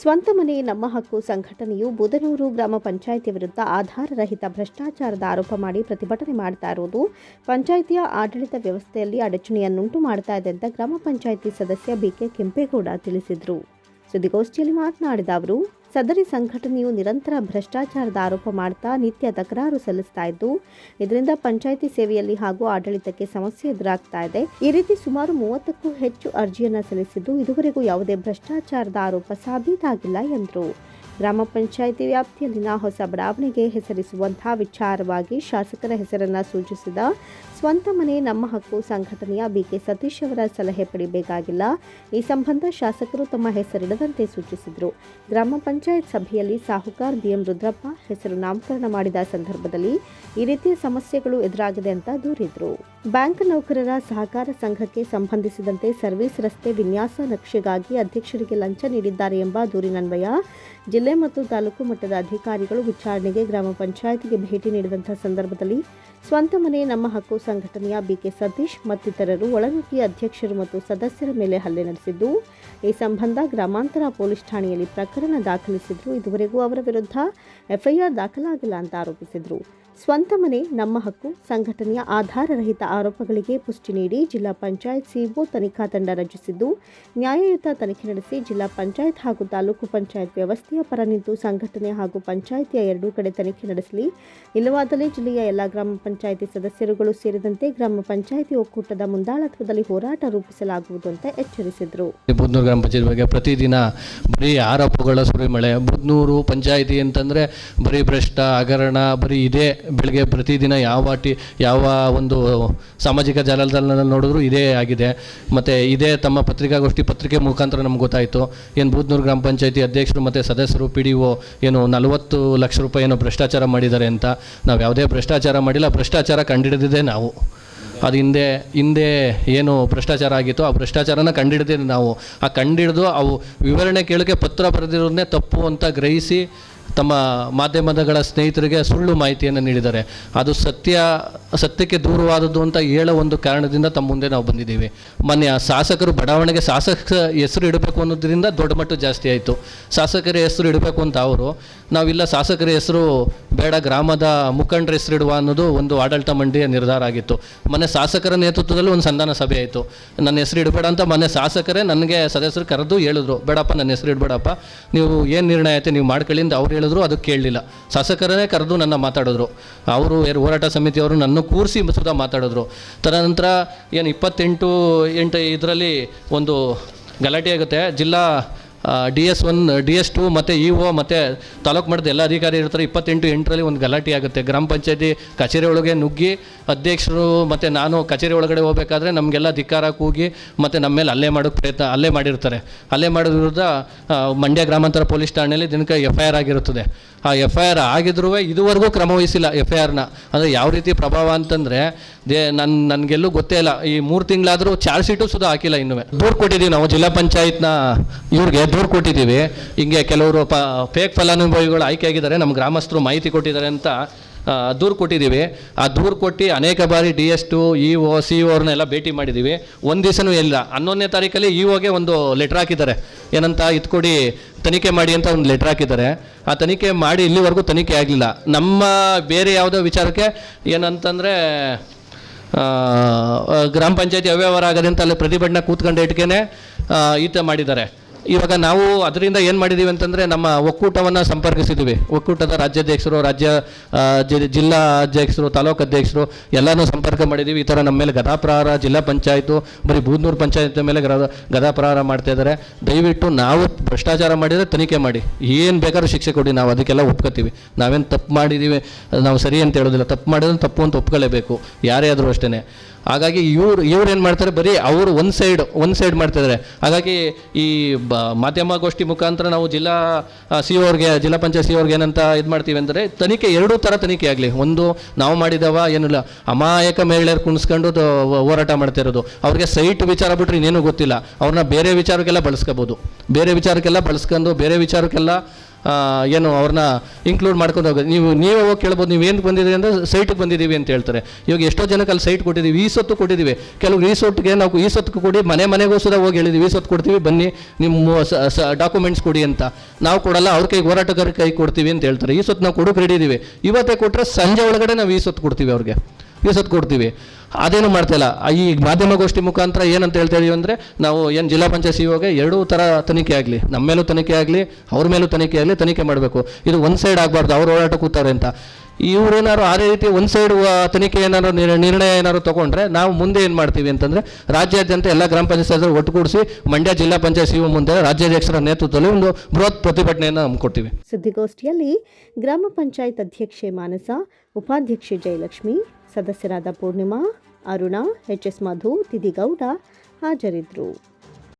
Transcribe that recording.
ಸ್ವಂತ ಮನೆ, ನಮ್ಮ ಹಕ್ಕು ಸಂಘಟನೆಯು ಬುಧನೂರು ಗ್ರಾಮ ಪಂಚಾಯಿತಿ ವಿರುದ್ಧ ಆಧಾರರಹಿತ ಭ್ರಷ್ಟಾಚಾರದ ಆರೋಪ ಮಾಡಿ ಪ್ರತಿಭಟನೆ ಮಾಡ್ತಾ ಇರುವುದು ಪಂಚಾಯಿತಿಯ ಆಡಳಿತ ವ್ಯವಸ್ಥೆಯಲ್ಲಿ ಅಡಚಣೆಯನ್ನುಂಟು ಮಾಡ್ತಾ ಅಂತ ಗ್ರಾಮ ಪಂಚಾಯಿತಿ ಸದಸ್ಯ ಬಿಕೆ ಕೆಂಪೇಗೌಡ ತಿಳಿಸಿದರು. ಸುದ್ದಿಗೋಷ್ಠಿಯಲ್ಲಿ ಮಾತನಾಡಿದ ಅವರು, ಸದರಿ ಸಂಘಟನೆಯು ನಿರಂತರ ಭ್ರಷ್ಟಾಚಾರದ ಆರೋಪ ಮಾಡ್ತಾ ನಿತ್ಯ ತಕರಾರು ಸಲ್ಲಿಸ್ತಾ ಇದ್ದು, ಇದರಿಂದ ಪಂಚಾಯಿತಿ ಸೇವೆಯಲ್ಲಿ ಹಾಗೂ ಆಡಳಿತಕ್ಕೆ ಸಮಸ್ಯೆ ಎದುರಾಗ್ತಾ ಇದೆ. ಈ ರೀತಿ ಸುಮಾರು ಮೂವತ್ತಕ್ಕೂ ಹೆಚ್ಚು ಅರ್ಜಿಯನ್ನ ಸಲ್ಲಿಸಿದ್ದು, ಇದುವರೆಗೂ ಯಾವುದೇ ಭ್ರಷ್ಟಾಚಾರದ ಆರೋಪ ಸಾಬೀತಾಗಿಲ್ಲ ಎಂದರು. ಗ್ರಾಮ ಪಂಚಾಯಿತಿ ವ್ಯಾಪ್ತಿಯಲ್ಲಿನ ಹೊಸ ಬಡಾವಣೆಗೆ ಹೆಸರಿಸುವಂತಹ ವಿಚಾರವಾಗಿ ಶಾಸಕರ ಹೆಸರನ್ನು ಸೂಚಿಸಿದ ಸ್ವಂತ ಮನೆ ನಮ್ಮ ಹಕ್ಕು ಸಂಘಟನೆಯ ಬಿಕೆ ಸತೀಶ್ ಅವರ ಸಲಹೆ ಪಡಿಬೇಕಾಗಿಲ್ಲ. ಈ ಸಂಬಂಧ ಶಾಸಕರು ತಮ್ಮ ಹೆಸರಿಡದಂತೆ ಸೂಚಿಸಿದರು. ಗ್ರಾಮ ಪಂಚಾಯತ್ ಸಭೆಯಲ್ಲಿ ಸಾಹುಕಾರ್ ಬಿಎಂ ರುದ್ರಪ್ಪ ಹೆಸರು ನಾಮಕರಣ ಮಾಡಿದ ಸಂದರ್ಭದಲ್ಲಿ ಈ ರೀತಿಯ ಸಮಸ್ಯೆಗಳು ಎದುರಾಗಿದೆ ಅಂತ ದೂರಿದರು. ಬ್ಯಾಂಕ್ ನೌಕರರ ಸಹಕಾರ ಸಂಘಕ್ಕೆ ಸಂಬಂಧಿಸಿದಂತೆ ಸರ್ವಿಸ್ ರಸ್ತೆ ವಿನ್ಯಾಸ ನಕ್ಷೆಗಾಗಿ ಅಧ್ಯಕ್ಷರಿಗೆ ಲಂಚ ನೀಡಿದ್ದಾರೆ ಎಂಬ ದೂರಿನನ್ವಯ ಜಿಲ್ಲೆ ಮತ್ತು ತಾಲೂಕು ಮಟ್ಟದ ಅಧಿಕಾರಿಗಳು ವಿಚಾರಣೆಗೆ ಗ್ರಾಮ ಪಂಚಾಯತಿಗೆ ಭೇಟಿ ನೀಡಿದಂಥ ಸಂದರ್ಭದಲ್ಲಿ ಸ್ವಂತ ಮನೆ, ನಮ್ಮ ಹಕ್ಕು ಸಂಘಟನೆಯ ಬಿಕೆ ಸತೀಶ್ ಮತ್ತಿತರರು ಒಳನುಗ್ಗಿ ಅಧ್ಯಕ್ಷರು ಮತ್ತು ಸದಸ್ಯರ ಮೇಲೆ ಹಲ್ಲೆ ನಡೆಸಿದ್ದು, ಈ ಸಂಬಂಧ ಗ್ರಾಮಾಂತರ ಪೊಲೀಸ್ ಠಾಣೆಯಲ್ಲಿ ಪ್ರಕರಣ ದಾಖಲಿಸಿದ್ರು ಇದುವರೆಗೂ ಅವರ ವಿರುದ್ಧ ಎಫ್ಐಆರ್ ದಾಖಲಾಗಿಲ್ಲ ಅಂತ ಆರೋಪಿಸಿದರು. ಸ್ವಂತ ಮನೆ, ನಮ್ಮ ಹಕ್ಕು, ಸಂಘಟನೆಯ ಆಧಾರರಹಿತ ಆರೋಪಗಳಿಗೆ ಪುಷ್ಟಿ ನೀಡಿ ಜಿಲ್ಲಾ ಪಂಚಾಯತ್ ಸಿಇಒ ತನಿಖಾ ತಂಡ ರಚಿಸಿದ್ದು, ನ್ಯಾಯಯುತ ತನಿಖೆ ನಡೆಸಿ ಜಿಲ್ಲಾ ಪಂಚಾಯತ್ ಹಾಗೂ ತಾಲೂಕು ಪಂಚಾಯತ್ ವ್ಯವಸ್ಥೆಯ ಪರ ನಿಂತು ಸಂಘಟನೆ ಹಾಗೂ ಪಂಚಾಯಿತಿಯ ಎರಡೂ ಕಡೆ ತನಿಖೆ ನಡೆಸಲಿ. ಇಲ್ಲವಾದಲ್ಲಿ ಜಿಲ್ಲೆಯ ಎಲ್ಲ ಗ್ರಾಮ ಪಂಚಾಯಿತಿ ಸದಸ್ಯರುಗಳು ಸೇರಿದಂತೆ ಗ್ರಾಮ ಪಂಚಾಯಿತಿ ಒಕ್ಕೂಟದ ಮುಂದಾಳತ್ವದಲ್ಲಿ ಹೋರಾಟ ರೂಪಿಸಲಾಗುವುದು ಅಂತ ಎಚ್ಚರಿಸಿದರು. ಬುದ್ನೂರು ಗ್ರಾಮ ಪಂಚಾಯತ್ ಬಗ್ಗೆ ಪ್ರತಿದಿನ ಬರೀ ಆರೋಪಗಳ ಸುರಿಮಳೆ. ಬುದ್ನೂರು ಪಂಚಾಯಿತಿ ಅಂತಂದರೆ ಬರೀ ಭ್ರಷ್ಟ ಹಗರಣ ಬರೀ ಇದೇ ಬೆಳಗ್ಗೆ ಪ್ರತಿದಿನ ಯಾವ ಟಿ ಯಾವ ಒಂದು ಸಾಮಾಜಿಕ ಜಾಲತಾಣದಲ್ಲಿ ನೋಡಿದ್ರು ಇದೇ ಆಗಿದೆ. ಮತ್ತು ಇದೇ ತಮ್ಮ ಪತ್ರಿಕಾಗೋಷ್ಠಿ ಪತ್ರಿಕೆ ಮುಖಾಂತರ ನಮ್ಗೆ ಗೊತ್ತಾಯಿತು. ಏನು ಬೂದ್ನೂರು ಗ್ರಾಮ ಪಂಚಾಯತಿ ಅಧ್ಯಕ್ಷರು ಮತ್ತು ಸದಸ್ಯರು, ಪಿ ಡಿ ಒ ಏನು ನಲವತ್ತು ಲಕ್ಷ ರೂಪಾಯಿ ಏನೋ ಭ್ರಷ್ಟಾಚಾರ ಮಾಡಿದ್ದಾರೆ ಅಂತ. ನಾವು ಯಾವುದೇ ಭ್ರಷ್ಟಾಚಾರ ಮಾಡಿಲ್ಲ, ಭ್ರಷ್ಟಾಚಾರ ಕಂಡಿಡಿದಿದೆ ನಾವು. ಅದು ಹಿಂದೆ ಹಿಂದೆ ಏನು ಭ್ರಷ್ಟಾಚಾರ ಆಗಿತ್ತು ಆ ಭ್ರಷ್ಟಾಚಾರನ ಕಂಡಿಡಿದಿದೆ ನಾವು. ಆ ಕಂಡಿಡಿದು ಅವು ವಿವರಣೆ ಕೇಳೋಕ್ಕೆ ಪತ್ರ ಬರೆದಿರೋದನ್ನೇ ತಪ್ಪು ಅಂತ ಗ್ರಹಿಸಿ ತಮ್ಮ ಮಾಧ್ಯಮದಗಳ ಸ್ನೇಹಿತರಿಗೆ ಸುಳ್ಳು ಮಾಹಿತಿಯನ್ನು ನೀಡಿದ್ದಾರೆ. ಅದು ಸತ್ಯ, ಸತ್ಯಕ್ಕೆ ದೂರವಾದದ್ದು ಅಂತ ಹೇಳೋ ಒಂದು ಕಾರಣದಿಂದ ತಮ್ಮ ಮುಂದೆ ನಾವು ಬಂದಿದ್ದೀವಿ. ಆ ಶಾಸಕರು ಬಡಾವಣೆಗೆ ಶಾಸಕ ಹೆಸರು ಇಡಬೇಕು ಅನ್ನೋದ್ರಿಂದ ದೊಡ್ಡ ಮಟ್ಟ ಜಾಸ್ತಿ ಆಯಿತು. ಶಾಸಕರ ಹೆಸರು ಇಡಬೇಕು ಅಂತ ಅವರು, ನಾವಿಲ್ಲ ಶಾಸಕರ ಹೆಸರು ಬೇಡ, ಗ್ರಾಮದ ಮುಖಂಡರ ಹೆಸರು ಇಡುವ ಅನ್ನೋದು ಒಂದು ಆಡಳಿತ ಮಂಡಳಿಯ ನಿರ್ಧಾರ ಆಗಿತ್ತು. ಮೊನ್ನೆ ಶಾಸಕರ ನೇತೃತ್ವದಲ್ಲಿ ಒಂದು ಸಂಧಾನ ಸಭೆ ಆಯಿತು. ನನ್ನ ಹೆಸರು ಇಡಬೇಡ ಅಂತ ಮೊನ್ನೆ ಶಾಸಕರೇ ನನಗೆ ಸದಸ್ಯರು ಕರೆದು ಹೇಳಿದ್ರು. ಬೇಡಪ್ಪ, ನನ್ನ ಹೆಸರು ಇಡಬೇಡಪ್ಪ. ನೀವು ಏನು ನಿರ್ಣಯ ಐತೆ ನೀವು ಮಾಡ್ಕೊಳ್ಳಿ ಅಂತ ಅವ್ರು ಹೇಳಿದ್ರು ಅದು ಕೇಳಲಿಲ್ಲ. ಶಾಸಕರೇ ಕರೆದು ನನ್ನ ಮಾತಾಡಿದ್ರು. ಅವರು ಹೋರಾಟ ಸಮಿತಿಯವರು ನನ್ನ ಕೂರಿಸಿ ಸುಧಾ ಮಾತಾಡಿದ್ರು. ತದನಂತರ ಏನು ಇಪ್ಪತ್ತೆಂಟು ಎಂಟು ಇದರಲ್ಲಿ ಒಂದು ಗಲಾಟೆ ಆಗುತ್ತೆ. ಜಿಲ್ಲಾ D S one, D S two ಮತ್ತು ಇ ಒ ಮತ್ತು ತಾಲೂಕು ಮಟ್ಟದ ಎಲ್ಲ ಅಧಿಕಾರಿ ಇರ್ತಾರೆ. ಇಪ್ಪತ್ತೆಂಟು ಎಂಟರಲ್ಲಿ ಒಂದು ಗಲಾಟೆ ಆಗುತ್ತೆ. ಗ್ರಾಮ ಪಂಚಾಯತಿ ಕಚೇರಿ ಒಳಗೆ ನುಗ್ಗಿ ಅಧ್ಯಕ್ಷರು ಮತ್ತು ನಾನು ಕಚೇರಿ ಒಳಗಡೆ ಹೋಗಬೇಕಾದ್ರೆ ನಮಗೆಲ್ಲ ಧಿಕ್ಕಾರ ಕೂಗಿ ಮತ್ತು ನಮ್ಮ ಮೇಲೆ ಅಲ್ಲೇ ಮಾಡೋಕ್ಕೆ ಪ್ರಯತ್ನ ಅಲ್ಲೇ ಮಾಡಿರ್ತಾರೆ. ಅಲ್ಲೇ ಮಾಡೋದ್ರ ವಿರುದ್ಧ ಮಂಡ್ಯ ಗ್ರಾಮಾಂತರ ಪೊಲೀಸ್ ಠಾಣೆಯಲ್ಲಿ ದಿನಕ್ಕೆ ಎಫ್ ಐ ಆರ್ ಆಗಿರುತ್ತದೆ. ಆ ಎಫ್ ಐ ಆರ್ ಆಗಿದ್ರೂ ಇದುವರೆಗೂ ಕ್ರಮ ವಹಿಸಿಲ್ಲ ಎಫ್ ಐ ಆರ್ನ ಅಂದರೆ ಯಾವ ರೀತಿ ಪ್ರಭಾವ ಅಂತಂದರೆ, ದೇ ನನ್ನ ನನಗೆಲ್ಲೂ ಗೊತ್ತೇ ಇಲ್ಲ. ಈ ಮೂರು ತಿಂಗಳಾದರೂ ಚಾರ್ಜ್ ಶೀಟು ಸುಧಾ ಹಾಕಿಲ್ಲ ಇನ್ನೂ ದೂರು ಕೊಟ್ಟಿದ್ದೀವಿ ನಾವು ಜಿಲ್ಲಾ ಪಂಚಾಯತ್ನ. ಇವ್ರಿಗೆ ದೂರು ಕೊಟ್ಟಿದ್ದೀವಿ. ಹಿಂಗೆ ಕೆಲವರು ಪ ಫೇಕ್ ಫಲಾನುಭವಿಗಳು ಆಯ್ಕೆ ಆಗಿದ್ದಾರೆ ನಮ್ಮ ಗ್ರಾಮಸ್ಥರು ಮಾಹಿತಿ ಕೊಟ್ಟಿದ್ದಾರೆ ಅಂತ ದೂರು ಕೊಟ್ಟಿದ್ದೀವಿ. ಆ ದೂರು ಕೊಟ್ಟು ಅನೇಕ ಬಾರಿ D S two, E O, C ಅವ್ರನ್ನೆಲ್ಲ ಭೇಟಿ ಮಾಡಿದ್ದೀವಿ. ಒಂದು ದಿವಸನೂ ಇಲ್ಲ. ಹನ್ನೊಂದನೇ ತಾರೀಕಲ್ಲಿ ಇ ಒಗೆ ಒಂದು ಲೆಟ್ರ್ ಹಾಕಿದ್ದಾರೆ. ಏನಂತ, ಇದು ಕೊಡಿ, ತನಿಖೆ ಮಾಡಿ ಅಂತ ಒಂದು ಲೆಟ್ರ್ ಹಾಕಿದ್ದಾರೆ. ಆ ತನಿಖೆ ಮಾಡಿ ಇಲ್ಲಿವರೆಗೂ ತನಿಖೆ ಆಗಲಿಲ್ಲ. ನಮ್ಮ ಬೇರೆ ಯಾವುದೋ ವಿಚಾರಕ್ಕೆ ಏನಂತಂದರೆ ಗ್ರಾಮ ಪಂಚಾಯತಿ ಅವ್ಯವಹಾರ ಆಗದೆ ಅಂತ ಅಲ್ಲಿ ಪ್ರತಿಭಟನೆ ಕೂತ್ಕೊಂಡು ಇಟ್ಕೇನೆ ಈತ ಮಾಡಿದ್ದಾರೆ. ಇವಾಗ ನಾವು ಅದರಿಂದ ಏನು ಮಾಡಿದ್ದೀವಿ ಅಂತಂದರೆ ನಮ್ಮ ಒಕ್ಕೂಟವನ್ನು ಸಂಪರ್ಕಿಸಿದ್ದೀವಿ ಒಕ್ಕೂಟದ ರಾಜ್ಯಾಧ್ಯಕ್ಷರು, ರಾಜ್ಯ ಜಿಲ್ಲಾ ಅಧ್ಯಕ್ಷರು, ತಾಲೂಕು ಅಧ್ಯಕ್ಷರು ಎಲ್ಲನೂ ಸಂಪರ್ಕ ಮಾಡಿದ್ದೀವಿ ಈ ಥರ ನಮ್ಮ ಮೇಲೆ ಗದಾಪ್ರಹಾರ ಜಿಲ್ಲಾ ಪಂಚಾಯತು, ಬರೀ ಬೂದ್ನೂರು ಪಂಚಾಯತ್ ಮೇಲೆ ಗದ ಗದಾಪ್ರಹಾರ ಮಾಡ್ತಾ ಇದ್ದಾರೆ ದಯವಿಟ್ಟು ನಾವು ಭ್ರಷ್ಟಾಚಾರ ಮಾಡಿದರೆ ತನಿಖೆ ಮಾಡಿ. ಏನು ಬೇಕಾದ್ರೂ ಶಿಕ್ಷೆ ಕೊಡಿ, ನಾವು ಅದಕ್ಕೆಲ್ಲ ಒಪ್ಕೋತೀವಿ. ನಾವೇನು ತಪ್ಪು ಮಾಡಿದ್ದೀವಿ ನಾವು ಸರಿ ಅಂತ ಹೇಳೋದಿಲ್ಲ. ತಪ್ಪು ಮಾಡಿದ್ರೆ ತಪ್ಪು ಅಂತ ಒಪ್ಕೊಳ್ಳೇಬೇಕು ಯಾರೇ ಆದರೂ ಅಷ್ಟೇ ಹಾಗಾಗಿ ಇವ್ರು ಇವ್ರು ಏನು ಮಾಡ್ತಾರೆ? ಬರೀ ಅವರು ಒಂದು ಸೈಡ್ ಒಂದು ಸೈಡ್ ಮಾಡ್ತಿದ್ದಾರೆ ಹಾಗಾಗಿ ಈ ಬ ಮಾಧ್ಯಮಗೋಷ್ಠಿ ಮುಖಾಂತರ ನಾವು ಜಿಲ್ಲಾ ಸಿ ಅವ್ರಿಗೆ, ಜಿಲ್ಲಾ ಪಂಚಾಯತ್ ಸಿ ಅವ್ರಿಗೆ ಏನಂತ ಇದು ಮಾಡ್ತೀವಿ ಅಂದರೆ ತನಿಖೆ ಎರಡೂ ಥರ ತನಿಖೆ ಆಗಲಿ. ಒಂದು ನಾವು ಮಾಡಿದವ ಏನಿಲ್ಲ, ಅಮಾಯಕ ಮಹಿಳೆಯರು ಕುಣಿಸ್ಕೊಂಡು ಹೋರಾಟ ಮಾಡ್ತಿರೋದು. ಅವ್ರಿಗೆ ಸೈಟ್ ವಿಚಾರ ಬಿಟ್ಟರೆ ಇನ್ನೇನು ಗೊತ್ತಿಲ್ಲ. ಅವ್ರನ್ನ ಬೇರೆ ವಿಚಾರಕ್ಕೆಲ್ಲ ಬಳಸ್ಕೋಬೋದು. ಬೇರೆ ವಿಚಾರಕ್ಕೆಲ್ಲ ಬಳಸ್ಕೊಂಡು, ಬೇರೆ ವಿಚಾರಕ್ಕೆಲ್ಲ ಏನು ಅವ್ರನ್ನ ಇನ್ಕ್ಲೂಡ್ ಮಾಡ್ಕೊಂಡು ಹೋಗೋದು. ನೀವು, ನೀವೇ ಹೋಗಿ ಕೇಳ್ಬೋದು, ನೀವು ಏನು ಬಂದಿದ್ದೀರಿ ಅಂದರೆ ಸೈಟಿಗೆ ಬಂದಿದ್ದೀವಿ ಅಂತ ಹೇಳ್ತಾರೆ. ಇವಾಗ ಎಷ್ಟೋ ಜನಕ್ಕೆ ಅಲ್ಲಿ ಸೈಟ್ ಕೊಟ್ಟಿದ್ದೀವಿ, ಈ ಸೊತ್ತು ಕೊಟ್ಟಿದ್ದೀವಿ. ಕೆಲವು ಈ ಸೊತ್ತಿಗೆ ನಾವು ಈ ಸೊತ್ತು ಕೊಡಿ, ಮನೆ ಮನೆಗೂ ಸುದ ಹೋಗಿ ಹೇಳಿದ್ವಿ, ಈ ಸೊತ್ತು ಕೊಡ್ತೀವಿ, ಬನ್ನಿ ನಿಮ್ಮ ಡಾಕ್ಯುಮೆಂಟ್ಸ್ ಕೊಡಿ ಅಂತ. ನಾವು ಕೊಡಲ್ಲ, ಅವ್ರ ಕೈಗೆ ಹೋರಾಟಗಾರ ಕೈ ಕೊಡ್ತೀವಿ ಅಂತ ಹೇಳ್ತಾರೆ. ಈ ಸೊತ್ತು ನಾವು ಕೊಡೋಕೆ ರೆಡಿ ಇದ್ದೀವಿ ಇವತ್ತೇ ಕೊಟ್ಟರೆ ಸಂಜೆ ಒಳಗಡೆ ನಾವು ಈ ಸೊತ್ತು ಕೊಡ್ತೀವಿ ಅವ್ರಿಗೆ. ಈ ಸೊತ್ತು ಕೊಡ್ತೀವಿ. ಅದೇನು ಮಾಡ್ತಿಲ್ಲ. ಈ ಮಾಧ್ಯಮಗೋಷ್ಠಿ ಮುಖಾಂತರ ಏನಂತ ಹೇಳ್ತಾ ಇದೀವಿ ಅಂದರೆ ನಾವು ಏನು ಜಿಲ್ಲಾ ಪಂಚಾಯತ್ ಸಿಒಗೆ ಎರಡೂ ಥರ ತನಿಖೆ ಆಗಲಿ ನಮ್ಮ ಮೇಲೂ ತನಿಖೆ ಆಗಲಿ, ಅವ್ರ ಮೇಲೂ ತನಿಖೆ ಆಗಲಿ ತನಿಖೆ ಮಾಡಬೇಕು. ಇದು ಒಂದು ಸೈಡ್ ಆಗಬಾರ್ದು, ಅವ್ರು ಓಡಾಟ ಕೂತಾರೆ ಅಂತ. ಇವ್ರೇನಾದ್ರು ಆ ರೀತಿ ಒಂದು ಸೈಡ್ ತನಿಖೆ ಏನಾದ್ರು ನಿರ್- ನಿರ್ಣಯ ಏನಾದ್ರು ತಗೊಂಡ್ರೆ ನಾವು ಮುಂದೆ ಏನು ಮಾಡ್ತೀವಿ ಅಂತಂದರೆ ರಾಜ್ಯಾದ್ಯಂತ ಎಲ್ಲ ಗ್ರಾಮ ಪಂಚಾಯತ್ ಒಟ್ಟುಗೂಡಿಸಿ ಮಂಡ್ಯ ಜಿಲ್ಲಾ ಪಂಚಾಯತ್ ಸಿಒ ಮುಂದೆ ರಾಜ್ಯಾಧ್ಯಕ್ಷರ ನೇತೃತ್ವದಲ್ಲಿ ಒಂದು ಬೃಹತ್ ಪ್ರತಿಭಟನೆಯನ್ನು ಹಮ್ಮಿಕೊಡ್ತೀವಿ ಸುದ್ದಿಗೋಷ್ಠಿಯಲ್ಲಿ ಗ್ರಾಮ ಪಂಚಾಯತ್ ಅಧ್ಯಕ್ಷೆ ಮಾನಸ, ಉಪಾಧ್ಯಕ್ಷೆ ಜಯಲಕ್ಷ್ಮಿ, ಸದಸ್ಯರಾದ ಪೂರ್ಣಿಮಾ, ಅರುಣ, ಎಚ್ ಎಸ್ ಮಧು, ತಿದಿಗೌಡ ಹಾಜರಿದ್ದರು